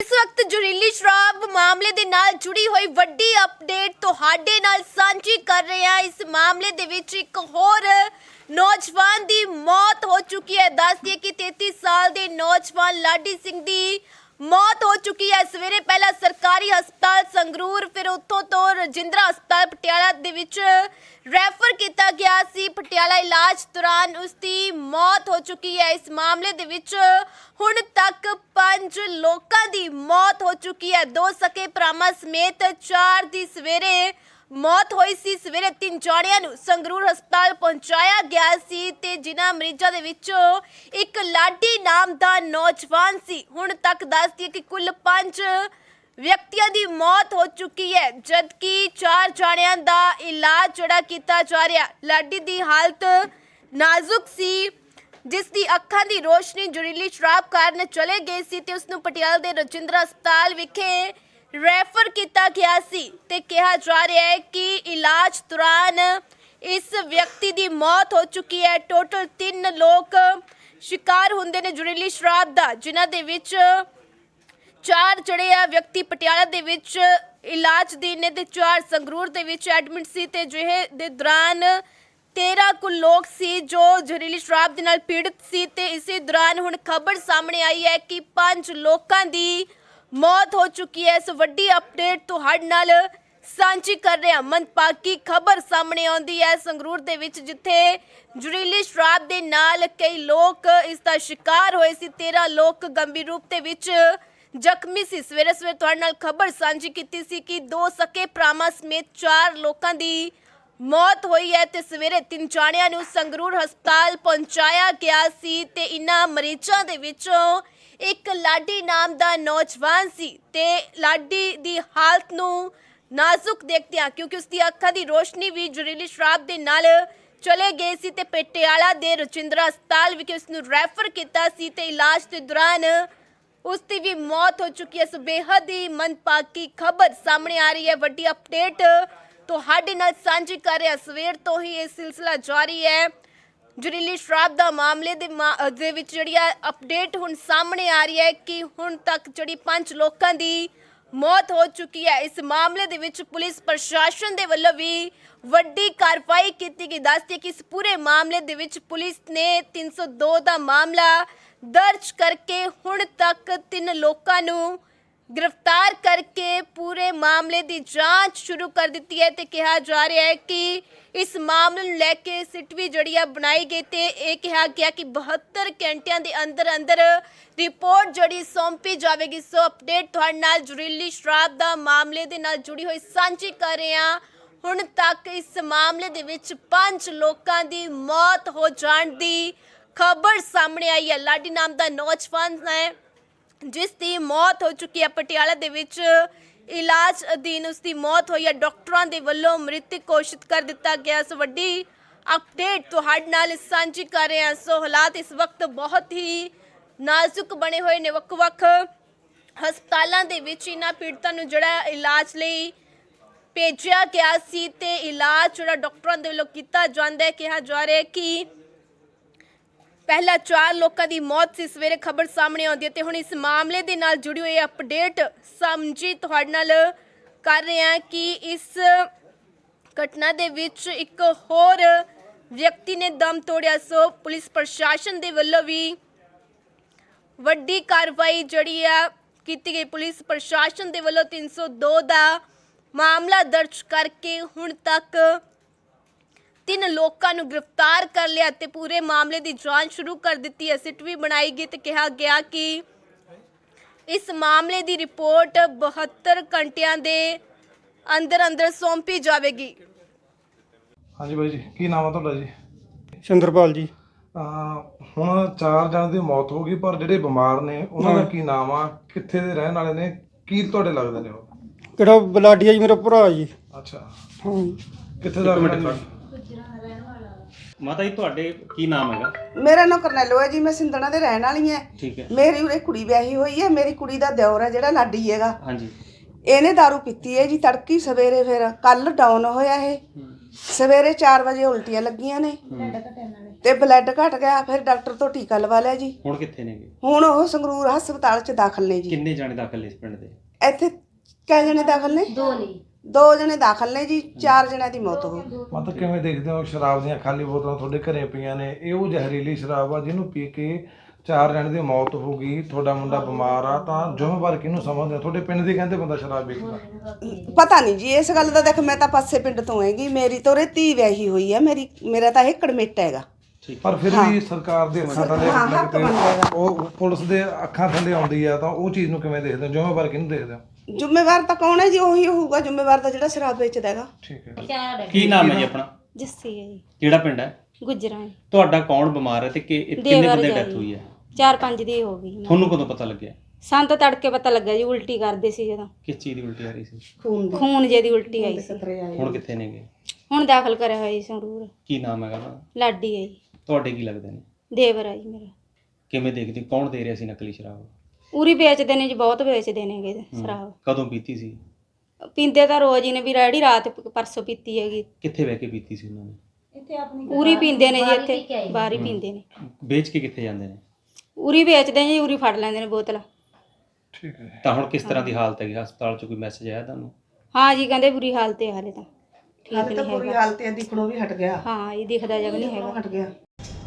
ਇਸ ਵਕਤ ਜ਼ਹਿਰੀਲੀ ਸ਼ਰਾਬ ਮਾਮਲੇ ਦੇ ਨਾਲ ਜੁੜੀ ਹੋਈ ਵੱਡੀ ਅਪਡੇਟ ਤੁਹਾਡੇ ਨਾਲ ਸਾਂਝੀ ਕਰ ਰਹੇ ਹਾਂ। ਇਸ ਮਾਮਲੇ ਦੇ ਵਿੱਚ ਇੱਕ ਹੋਰ ਨੌਜਵਾਨ ਦੀ ਮੌਤ ਹੋ ਚੁੱਕੀ ਹੈ। ਦੱਸ ਦਈਏ ਕਿ 33 ਸਾਲ ਦੇ ਨੌਜਵਾਨ ਲਾਡੀ ਸਿੰਘ ਦੀ ਮੌਤ ਹੋ ਚੁੱਕੀ ਹੈ। ਸਵੇਰੇ ਪਹਿਲਾਂ ਸਰਕਾਰੀ ਹਸਪਤਾਲ ਸੰਗਰੂਰ, ਫਿਰ ਉੱਥੋਂ ਤੋਂ ਰਜਿੰਦਰਾ ਹਸਪਤਾਲ ਪਟਿਆਲਾ ਦੇ ਵਿੱਚ ਰੈਫਰ ਕੀਤਾ ਗਿਆ ਸੀ। ਪਟਿਆਲਾ ਇਲਾਜ ਦੌਰਾਨ ਉਸ ਦੀ ਮੌਤ ਹੋ ਚੁੱਕੀ ਹੈ। ਇਸ ਮਾਮਲੇ ਦੇ ਵਿੱਚ ਹੁਣ ਤੱਕ ਪੰਜ ਲੋਕਾਂ ਦੀ ਮੌਤ ਹੋ ਚੁੱਕੀ ਹੈ। ਦੋ ਸਕੇ ਭਰਾਵਾਂ ਸਮੇਤ ਚਾਰ ਦੀ ਸਵੇਰੇ ਮੌਤ ਹੋਈ ਸੀ। ਸਵੇਰੇ ਤਿੰਨ ਜਣਿਆਂ ਨੂੰ ਸੰਗਰੂਰ ਹਸਪਤਾਲ ਪਹੁੰਚਾਇਆ ਗਿਆ ਸੀ ਤੇ ਜਿਨ੍ਹਾਂ ਮਰੀਜ਼ਾਂ ਦੇ ਵਿੱਚੋਂ ਇੱਕ ਲਾਡੀ ਨਾਮ ਦਾ ਨੌਜਵਾਨ ਸੀ। ਹੁਣ ਤੱਕ ਦੱਸਦੀ ਦਈਏ ਕਿ ਕੁੱਲ ਪੰਜ ਵਿਅਕਤੀਆਂ ਦੀ ਮੌਤ ਹੋ ਚੁੱਕੀ ਹੈ, ਜਦਕਿ ਚਾਰ ਜਣਿਆਂ ਦਾ ਇਲਾਜ ਜਿਹੜਾ ਕੀਤਾ ਜਾ ਰਿਹਾ। ਲਾਡੀ ਦੀ ਹਾਲਤ ਨਾਜ਼ੁਕ ਸੀ। ਜਿਸ ਦੀ ਅੱਖਾਂ ਦੀ ਰੋਸ਼ਨੀ ਜ਼ਹਿਰੀਲੀ ਸ਼ਰਾਬ ਕਾਰਨ ਚਲੇ ਗਈ ਸੀ ਤੇ ਉਸ ਨੂੰ ਪਟਿਆਲਾ ਦੇ ਰਜਿੰਦਰਾ ਹਸਪਤਾਲ ਵਿਖੇ ਰੈਫਰ ਕੀਤਾ ਗਿਆ ਸੀ ਤੇ ਕਿਹਾ ਜਾ ਰਿਹਾ ਹੈ ਕਿ ਇਲਾਜ ਦੌਰਾਨ ਇਸ ਵਿਅਕਤੀ ਦੀ ਮੌਤ ਹੋ ਚੁੱਕੀ ਹੈ। ਟੋਟਲ 3 ਲੋਕ ਸ਼ਿਕਾਰ ਹੁੰਦੇ ਨੇ ਜ਼ਹਿਰੀਲੀ ਸ਼ਰਾਬ ਦਾ, ਜਿਨ੍ਹਾਂ ਦੇ ਵਿੱਚ ਚਾਰ ਜਿਹੜੇ ਆ ਵਿਅਕਤੀ ਪਟਿਆਲਾ ਦੇ ਵਿੱਚ ਇਲਾਜ ਦੀ ਨੇ ਤੇ ਚਾਰ ਸੰਗਰੂਰ ਦੇ ਵਿੱਚ ਐਡਮਿਟ ਸੀ ਤੇ ਜਿਹੇ ਦੇ ਦੌਰਾਨ 13 ਕੁ ਲੋਕ ਸੀ ਜੋ ਜ਼ਹਿਰੀਲੀ ਸ਼ਰਾਬ ਦੇ ਨਾਲ ਪੀੜਤ ਸੀ ਤੇ ਇਸੇ ਦੌਰਾਨ ਹੁਣ ਖਬਰ ਸਾਹਮਣੇ ਆਈ ਹੈ ਕਿ ਪੰਜ ਲੋਕਾਂ ਦੀ ਮੌਤ ਹੋ ਚੁੱਕੀ ਹੈ। ਇਸ ਵੱਡੀ ਅਪਡੇਟ ਤੁਹਾਡੇ ਨਾਲ ਸਾਂਝੀ ਕਰ ਰਹੇ ਹਾਂ ਮੰਦਭਾਗੀ ਖਬਰ ਸਾਹਮਣੇ ਆਉਂਦੀ ਹੈ ਸੰਗਰੂਰ ਦੇ ਵਿੱਚ, ਜਿੱਥੇ ਜ਼ਹਿਰੀਲੀ ਸ਼ਰਾਬ ਦੇ ਨਾਲ ਕਈ ਲੋਕ ਇਸ ਦਾ ਸ਼ਿਕਾਰ ਹੋਏ ਸੀ। 13 ਲੋਕ ਗੰਭੀਰ ਰੂਪ ਦੇ ਵਿੱਚ ਜ਼ਖਮੀ ਸੀ। ਸਵੇਰੇ ਸਵੇਰੇ ਤੁਹਾਡੇ ਨਾਲ ਖਬਰ ਸਾਂਝੀ ਕੀਤੀ ਸੀ ਕਿ ਦੋ ਸਕੇ ਭਰਾਵਾਂ ਸਮੇਤ ਚਾਰ ਲੋਕਾਂ ਦੀ ਮੌਤ ਹੋਈ ਹੈ ਤੇ ਸਵੇਰੇ ਤਿੰਨ ਜਾਣਿਆਂ ਨੂੰ ਸੰਗਰੂਰ ਹਸਪਤਾਲ ਪਹੁੰਚਾਇਆ ਗਿਆ ਸੀ ਤੇ ਇਨ੍ਹਾਂ ਮਰੀਜ਼ਾਂ ਦੇ ਵਿੱਚੋਂ ਇੱਕ ਲਾਡੀ ਨਾਮ ਦਾ ਨੌਜਵਾਨ ਸੀ ਤੇ ਲਾਡੀ ਦੀ ਹਾਲਤ ਨੂੰ ਨਾਜ਼ੁਕ ਦੇਖਦਿਆਂ, ਕਿਉਂਕਿ ਉਸ ਦੀ ਅੱਖਾਂ ਦੀ ਰੋਸ਼ਨੀ ਵੀ ਜ਼ਹਿਰੀਲੀ ਸ਼ਰਾਬ ਦੇ ਨਾਲ ਚਲੇ ਗਏ ਸੀ ਤੇ ਪਟਿਆਲਾ ਦੇ ਰਜਿੰਦਰਾ ਹਸਪਤਾਲ ਵਿਖੇ ਉਸ ਨੂੰ ਰੈਫਰ ਕੀਤਾ ਸੀ ਤੇ ਇਲਾਜ ਦੇ ਦੌਰਾਨ ਉਸ ਦੀ ਵੀ ਮੌਤ ਹੋ ਚੁੱਕੀ ਹੈ। ਸੋ ਬੇਹੱਦ ਹੀ ਮੰਦਭਾਗੀ ਖਬਰ ਸਾਹਮਣੇ ਆ ਰਹੀ ਹੈ। ਵੱਡੀ ਅਪਡੇਟ ਤੁਹਾਡੇ ਨਾਲ ਸਾਂਝੀ ਕਰ ਰਿਹਾ। ਸਵੇਰ ਤੋਂ ਹੀ ਇਹ ਸਿਲਸਿਲਾ ਜਾਰੀ ਹੈ। ਜ਼ਹਿਰੀਲੀ ਸ਼ਰਾਬ ਦਾ ਮਾਮਲੇ ਦੇ ਮਾ- ਦੇ ਵਿੱਚ ਜਿਹੜੀ ਆ ਅਪਡੇਟ ਹੁਣ ਸਾਹਮਣੇ ਆ ਰਹੀ ਹੈ ਕਿ ਹੁਣ ਤੱਕ ਜਿਹੜੀ ਪੰਜ ਲੋਕਾਂ ਦੀ ਮੌਤ ਹੋ ਚੁੱਕੀ ਹੈ। ਇਸ ਮਾਮਲੇ ਦੇ ਵਿੱਚ ਪੁਲਿਸ ਪ੍ਰਸ਼ਾਸਨ ਦੇ ਵੱਲੋਂ ਵੀ ਵੱਡੀ ਕਾਰਵਾਈ ਕੀਤੀ ਗਈ। ਦੱਸਦੀ ਕਿ ਇਸ ਪੂਰੇ ਮਾਮਲੇ ਦੇ ਵਿੱਚ ਪੁਲਿਸ ਨੇ 302 ਦਾ ਮਾਮਲਾ ਦਰਜ ਕਰਕੇ ਹੁਣ ਤੱਕ ਤਿੰਨ ਲੋਕਾਂ ਨੂੰ ਗ੍ਰਿਫਤਾਰ ਕਰਕੇ ਪੂਰੇ ਮਾਮਲੇ ਦੀ ਜਾਂਚ ਸ਼ੁਰੂ ਕਰ ਦਿੱਤੀ ਹੈ ਤੇ ਕਿਹਾ ਜਾ ਰਿਹਾ ਹੈ ਕਿ ਇਸ ਮਾਮਲੇ ਨੂੰ ਲੈ ਕੇ ਸਿਟਵੀ ਜਿਹੜੀ ਆ ਬਣਾਈ ਗਈ ਤੇ ਇਹ ਕਿਹਾ ਗਿਆ ਕਿ 72 ਘੰਟਿਆਂ ਦੇ ਅੰਦਰ ਅੰਦਰ ਰਿਪੋਰਟ ਜਿਹੜੀ ਸੌਂਪੀ ਜਾਵੇਗੀ, ਸੋ ਅਪਡੇਟ ਤੁਹਾਡੇ ਨਾਲ ਜ਼ਹਿਰੀਲੀ ਸ਼ਰਾਬ ਦਾ ਮਾਮਲੇ ਦੇ ਨਾਲ ਜੁੜੀ ਹੋਈ ਸਾਂਝੀ ਕਰ ਰਹੇ ਹਾਂ। ਹੁਣ ਤੱਕ ਇਸ ਮਾਮਲੇ ਦੇ ਵਿੱਚ ਪੰਜ ਲੋਕਾਂ ਦੀ ਮੌਤ ਹੋ ਜਾਣ ਦੀ ਖਬਰ ਸਾਹਮਣੇ ਆਈ ਹੈ। ਲਾਡੀ ਨਾਮ ਦਾ ਨੌਜਵਾਨ ਹੈ, ਜਿਸ ਦੀ ਮੌਤ ਹੋ ਚੁੱਕੀ ਹੈ। ਪਟਿਆਲਾ ਦੇ ਵਿੱਚ ਇਲਾਜ ਅਧੀਨ ਉਸ ਦੀ ਮੌਤ ਹੋਈ ਹੈ। ਡਾਕਟਰਾਂ ਦੇ ਵੱਲੋਂ ਮ੍ਰਿਤਕ ਘੋਸ਼ਿਤ ਕਰ ਦਿੱਤਾ ਗਿਆ ਸੋ ਵੱਡੀ ਅਪਡੇਟ ਤੁਹਾਡੇ ਨਾਲ ਸਾਂਝੀ ਕਰ ਰਹੇ ਹਾਂ। ਸੋ ਹਾਲਾਤ ਇਸ ਵਕਤ ਬਹੁਤ ਹੀ ਨਾਜ਼ੁਕ ਬਣੇ ਹੋਏ ਨੇ। ਵੱਖ-ਵੱਖ ਹਸਪਤਾਲਾਂ ਦੇ ਵਿੱਚ ਇਹਨਾਂ ਪੀੜਤਾਂ ਨੂੰ ਜਿਹੜਾ ਇਲਾਜ ਲਈ ਭੇਜਿਆ ਗਿਆ ਸੀ ਤੇ ਇਲਾਜ ਜਿਹੜਾ ਡਾਕਟਰਾਂ ਦੇ ਵੱਲੋਂ ਕੀਤਾ ਜਾਂਦਾ ਹੈ। ਕਿਹਾ ਜਾ ਰਿਹਾ ਹੈ ਕਿ ਪਹਿਲਾਂ ਚਾਰ ਲੋਕਾਂ ਦੀ ਮੌਤ ਸੀ। ਸਵੇਰੇ ਖਬਰ ਸਾਹਮਣੇ ਆਉਂਦੀ ਹੈ ਤੇ ਹੁਣ ਇਸ ਮਾਮਲੇ ਦੇ ਨਾਲ ਜੁੜੀ ਹੋਈ ਅਪਡੇਟ ਸਮਝੀ ਤੁਹਾਡੇ ਨਾਲ ਕਰ ਰਹੇ ਹਾਂ ਕਿ ਇਸ ਘਟਨਾ ਦੇ ਵਿੱਚ ਇੱਕ ਹੋਰ ਵਿਅਕਤੀ ਨੇ ਦਮ ਤੋੜਿਆ। ਸੋ ਪੁਲਿਸ ਪ੍ਰਸ਼ਾਸਨ ਦੇ ਵੱਲੋਂ ਵੀ ਵੱਡੀ ਕਾਰਵਾਈ ਜਿਹੜੀ ਆ ਕੀਤੀ ਗਈ। ਪੁਲਿਸ ਪ੍ਰਸ਼ਾਸਨ ਦੇ ਵੱਲੋਂ 302 ਦਾ ਮਾਮਲਾ ਦਰਜ ਕਰਕੇ ਹੁਣ ਤੱਕ ਤਿੰਨ ਲੋਕਾਂ ਨੂੰ ਗ੍ਰਿਫਤਾਰ ਕਰ ਲਿਆ ਤੇ ਪੂਰੇ ਮਾਮਲੇ ਦੀ ਜਾਂਚ ਸ਼ੁਰੂ ਕਰ ਦਿੱਤੀ ਹੈ। ਸਿਟ ਵੀ ਬਣਾਈ ਗਈ ਤੇ ਕਿਹਾ ਗਿਆ ਕਿ ਇਸ ਮਾਮਲੇ ਦੀ ਰਿਪੋਰਟ 72 ਘੰਟਿਆਂ ਦੇ ਅੰਦਰ ਅੰਦਰ ਸੌਂਪੀ ਜਾਵੇਗੀ। ਹਾਂਜੀ ਬਾਈ ਜੀ ਕੀ ਨਾਮ ਆ ਤੁਹਾਡਾ ਜੀ? ਚੰਦਰਪਾਲ ਜੀ। ਅਹ ਹੁਣ ਚਾਰ ਜਣਾਂ ਦੀ ਮੌਤ ਹੋ ਗਈ ਪਰ ਜਿਹੜੇ ਬਿਮਾਰ ਨੇ ਉਹਨਾਂ ਦਾ। ਕੀ ਨਾਮ ਆ? ਕਿੱਥੇ ਦੇ ਰਹਿਣ ਵਾਲੇ ਨੇ? ਕੀ ਤੁਹਾਡੇ ਲੱਗਦੇ ਨੇ ਉਹ? ਕਿਹੜਾ ਬਲਾਡੀਆ ਜੀ ਮੇਰਾ ਭਰਾ ਜੀ। ਅੱਛਾ। ਹਾਂ। ਕਿੱਥੇ ਦਾ ਰਹਿਣ ਵਾਲਾ? ਮਾਤਾ ਜੀ ਤੁਹਾਡੇ ਕੀ ਨਾਮ ਹੈਗਾ? ਮੇਰਾ ਨਾਮ ਕਰਨੈਲੋ ਹੈ ਜੀ ਮੈਂ ਸਿੰਧਣਾ ਦੇ ਰਹਿਣ ਵਾਲੀ ਹਾਂ। ਠੀਕ ਹੈ। ਮੇਰੀ ਉਰੇ ਕੁੜੀ ਵਿਆਹੀ ਹੋਈ ਹੈ ਮੇਰੀ ਕੁੜੀ ਦਾ ਦਿਓਰ ਹੈ ਜਿਹੜਾ ਲਾਡੀ ਹੈਗਾ। ਹਾਂਜੀ। ਇਹਨੇ दारू ਪੀਤੀ ਹੈ ਜੀ ਤੜਕੀ ਸਵੇਰੇ ਫਿਰ ਕੱਲ ਡਾਊਨ ਹੋਇਆ ਇਹ। ਸਵੇਰੇ 4 ਵਜੇ ਉਲਟੀਆਂ ਲੱਗੀਆਂ ਨੇ। ਤੇ ਬਲੱਡ ਘਟ ਗਿਆ ਫਿਰ ਡਾਕਟਰ ਤੋਂ ਟੀਕਾ ਲਵਾ ਲਿਆ ਜੀ। ਹੁਣ ਕਿੱਥੇ ਨੇਗੇ? ਹੁਣ ਉਹ ਸੰਗਰੂਰ ਹਸਪਤਾਲ 'ਚ ਦਾਖਲ ਨੇ ਜੀ। ਕਿੰਨੇ ਜਾਣੇ ਦਾਖਲ ਨੇ ਇਸ ਪਿੰਡ ਦੇ? ਇੱਥੇ ਕਿੰਨੇ ਜਣੇ ਦਾਖਲ ਨੇ? ਦੋ ਨੇ। ਦੋ ਜਣੇ ਦਾਖਲ ਨੇ ਜੀ ਚਾਰ ਜਣਿਆਂ ਦੀ ਮੌਤ ਹੋ ਗਈ। ਮਤਲਬ ਕਿਵੇਂ ਦੇਖਦੇ ਹੋ ਸ਼ਰਾਬ ਦੀਆਂ ਖਾਲੀ ਬੋਤਲਾਂ ਤੁਹਾਡੇ ਘਰੇ ਪਈਆਂ ਨੇ? ਇਹ ਉਹ ਜ਼ਹਿਰੀਲੀ ਸ਼ਰਾਬ ਆ ਜਿਹਨੂੰ ਪੀ ਕੇ ਚਾਰ ਜਣੇ ਦੀ ਮੌਤ ਹੋ ਗਈ ਤੁਹਾਡਾ ਮੁੰਡਾ ਬਿਮਾਰ ਆ ਤਾਂ ਜ਼ਿੰਮੇਵਾਰ ਕਿਹਨੂੰ ਸਮਝਦੇ ਹੋ? ਤੁਹਾਡੇ ਪਿੰਡ ਦੇ ਕਹਿੰਦੇ ਬੰਦਾ ਸ਼ਰਾਬ ਵੇਚਦਾ। ਪਤਾ ਨਹੀਂ ਜੀ ਇਸ ਗੱਲ ਦਾ ਦੇਖ ਮੈਂ ਤਾਂ ਪਾਸੇ ਪਿੰਡ ਤੋਂ ਹੈਗੀ ਮੇਰੀ ਤੋਰੇ ਧੀ ਵਿਆਹੀ ਹੋਈ ਹੈ ਮੇਰੀ ਮੇਰਾ ਤਾਂ ਇਹ ਕੜਮੇਟਾ ਹੈਗਾ। ਪਰ ਫਿਰ ਵੀ ਸਰਕਾਰ ਦੇ ਅੱਖਾਂ ਥੱਲੇ ਹਾਂ, ਹੱਕ ਬਣਦਾ ਹੈਗਾ। ਉਹ ਪੁਲਿਸ ਦੇ ਅੱਖਾਂ ਥੱਲੇ ਆਉਂਦੀ ਆ ਤਾਂ ਉਹ ਚੀਜ਼ ਨੂੰ ਕਿਵੇਂ ਦੇਖਦੇ ਹੋ? ਜ਼ਿੰਮੇਵਾਰ ਕਿਹਨੂੰ ਦੇਖਦੇ ਹੋ? ਜ਼ਿੰਮੇਵਾਰ ਤਾਂ ਕੌਣ ਹੈ ਜੀ? ਉਹੀ ਹੋਊਗਾ ਜ਼ਿੰਮੇਵਾਰ ਤਾਂ ਜਿਹੜਾ ਸ਼ਰਾਬ ਵੇਚਦਾ ਹੈਗਾ। ਠੀਕ ਹੈ। ਕੀ ਨਾਮ ਹੈ ਜੀ ਆਪਣਾ? ਜੱਸੀ ਹੈ ਜੀ। ਕਿਹੜਾ ਪਿੰਡ ਹੈ? ਗੁਜਰਾਂ ਹੈ। ਤੁਹਾਡਾ ਕੌਣ ਬਿਮਾਰ ਹੈ ਤੇ ਕਿ ਕਿੰਨੇ ਦੇਵਰ ਬੰਦੇ ਜਾਈ। ਡੈਥ ਹੋਈ ਹੈ? ਚਾਰ ਪੰਜ ਦੀ ਹੋ ਗਈ ਤੁਹਾਨੂੰ ਕਦੋਂ ਪਤਾ ਲੱਗਿਆ? ਸਾਨੂੰ ਤਾਂ ਤੜਕੇ ਪਤਾ ਲੱਗਾ ਜੀ ਉਲਟੀ ਕਰਦੇ ਸੀ ਜਦੋਂ। ਕਿਸ ਚੀਜ਼ ਦੀ ਉਲਟੀ ਆ ਰਹੀ ਸੀ? ਖੂਨ ਖੂਨ ਜੇ ਦੀ ਉਲਟੀ ਆਈ ਸੀ। ਹੁਣ ਕਿੱਥੇ ਨੇਗੇ? ਹੁਣ ਦਾਖਲ ਕਰਿਆ ਹੋਇਆ ਜੀ ਸੰਗਰੂਰ। ਕੀ ਨਾਮ ਹੈਗਾ ਉਹਨਾਂ ਦਾ? ਲਾਡੀ ਹੈ ਜੀ। ਤੁਹਾਡੇ ਕੀ ਲੱਗਦੇ ਨੇ? ਦੇਵਰ ਹੈ ਜੀ ਮੇਰਾ। ਕਿਵੇਂ ਦੇਖਦੇ ਕੌਣ ਦੇ ਰਿਹਾ ਸੀ ਨਕਲੀ ਸ਼ਰਾਬ? ਉਰੀ ਵੇਚਦੇ ਨੇ ਜੀ ਬਹੁਤ ਵੇਚਦੇ ਨੇਗੇ ਸ਼ਰਾਬ। ਕਦੋਂ ਪੀਤੀ ਸੀ? ਪੀਂਦੇ ਤਾਂ ਰੋਜ਼ ਹੀ ਨੇ ਵੀ ਰੈਡੀ ਰਾਤ ਪਰਸੋਂ ਪੀਤੀ ਹੈਗੀ। ਕਿੱਥੇ ਬਹਿ ਕੇ ਪੀਤੀ ਸੀ ਉਹਨਾਂ ਨੇ? ਉਰੀ ਪੀਂਦੇ ਨੇ ਜੀ ਇੱਥੇ ਬਾਹਰ ਹੀ ਪੀਂਦੇ ਨੇ। ਵੇਚ ਕੇ ਕਿੱਥੇ ਜਾਂਦੇ ਨੇ? ਉਰੀ ਵੇਚਦੇ ਨੇ ਜੀ ਉਰੀ ਫੜ ਲੈਂਦੇ ਨੇ ਬੋਤਲ। ਠੀਕ ਹੈ। ਤਾਂ ਹੁਣ ਕਿਸ ਤਰ੍ਹਾਂ ਦੀ ਹਾਲਤ ਹੈਗੀ? ਹਸਪਤਾਲ 'ਚ ਕੋਈ ਮੈਸੇਜ ਆਇਆ ਤੁਹਾਨੂੰ? ਹਾਂ ਜੀ ਕਹਿੰਦੇ ਬੁਰੀ ਹਾਲਤ ਹੈ ਹਾਲੇ ਤਾਂ। ਠੀਕ ਹਾਲੇ ਤਾਂ ਨਹੀਂ ਪੂਰੀ ਹੈਗਾ। ਹਾਲਤ ਹੈ ਦਿਖਣੋਂ ਵੀ ਹਟ ਗਿਆ। ਹਾਂ ਇਹ ਦਿਖਦਾ ਜਗ ਨਹੀਂ ਹੈਗਾ। ਹਟ ਗਿਆ।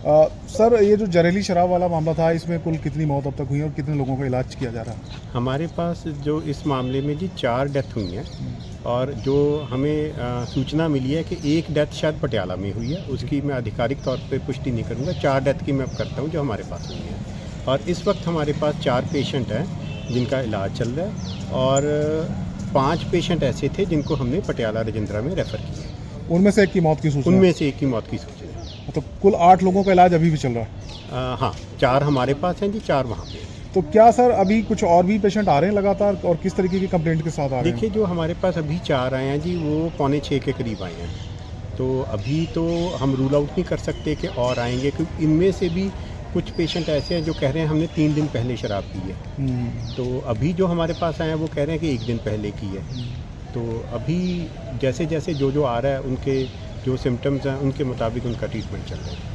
अ, सर ये जो जहरीली शराब वाला मामला था इसमें कुल कितनी मौत अब तक हुई है और कितने लोगों का इलाज किया जा रहा है? हमारे पास जो इस मामले में जी चार डेथ हुई हैं और जो हमें अ, सूचना मिली है कि एक डेथ शायद पटियाला में हुई है। उसकी मैं आधिकारिक तौर पे पुष्टि नहीं करूँगा। चार डेथ की मैं करता हूँ जो हमारे पास हुई है। और इस वक्त हमारे पास चार पेशेंट हैं जिनका इलाज चल रहा है और पाँच पेशेंट ऐसे थे जिनको हमने पटियाला रजिंद्रा में रेफ़र किया उनमें से एक की मौत की सूचना उनमें से एक की मौत की सूचना है। मतलब कुल आठ लोगों का इलाज अभी भी चल रहा है। हाँ चार हमारे पास हैं जी चार वहाँ पे। तो क्या सर अभी कुछ और भी पेशेंट आ रहे हैं लगातार और किस तरीके की कंप्लेंट के साथ आ रहे हैं? देखिए जो हमारे पास अभी चार आए हैं जी वो पौने छः के करीब आए हैं। तो अभी तो हम रूल आउट नहीं कर सकते कि और आएँगे क्योंकि इनमें से भी कुछ पेशेंट ऐसे हैं जो कह रहे हैं हमने तीन दिन पहले शराब पी है। हम्म, तो अभी जो हमारे पास आए हैं वो कह रहे हैं कि एक दिन पहले की है। तो अभी जैसे जैसे जो जो आ रहा है उनके जो सिम्टम्स हैं उनके मुताबिक उनका ट्रीटमेंट चल रहा है